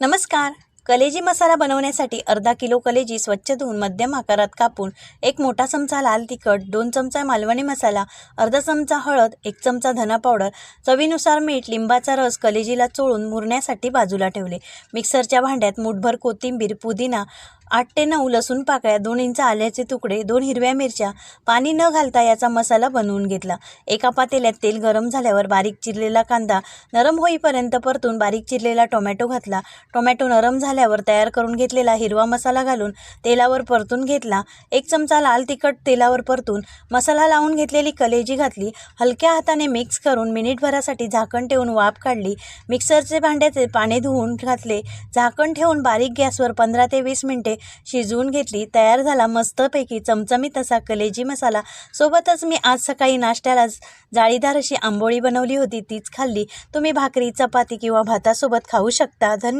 नमस्कार. कलेजी मसाला बनवण्यासाठी अर्धा किलो कलेजी स्वच्छ धुवून मध्यम आकारात कापून एक मोठा चमचा लाल तिखट दोन चमचा मालवणी मसाला अर्धा चमचा हळद एक चमचा धना पावडर चवीनुसार मीठ लिंबाचा रस कलेजीला चोळून मुरण्यासाठी बाजूला ठेवले. मिक्सरच्या भांड्यात मुठभर कोथिंबीर पुदिना आठ ते नऊ लसूण पाकळ्या दोन इंच आल्याचे तुकडे दोन हिरव्या मिरच्या पाणी न घालता याचा मसाला बनवून घेतला. एका पातेल्यात तेल गरम झाल्यावर बारीक चिरलेला कांदा नरम होईपर्यंत परतून बारीक चिरलेला टोमॅटो घातला. टोमॅटो नरम झाल्यावर तयार करून घेतलेला हिरवा मसाला घालून तेलावर परतून घेतला. एक चमचा लाल तिखट तेलावर परतून मसाला लावून घेतलेली कलेजी घातली. हलक्या हाताने मिक्स करून मिनिटभरासाठी झाकण ठेवून वाफ काढली. मिक्सरचे भांड्याचे पाणी धुवून घातले. झाकण ठेवून बारीक गॅसवर पंधरा ते वीस मिनिटे शिजवून घेतली तयार झाला मस्तपैकी चमचमीत असा कलेजी मसाला. सोबतच मी आज सकाळी नाश्त्याला जाळीदार अशी आंबोळी बनवली होती तीच खाल्ली. तुम्ही भाकरी चपाती किंवा भातासोबत खाऊ शकता. धन्य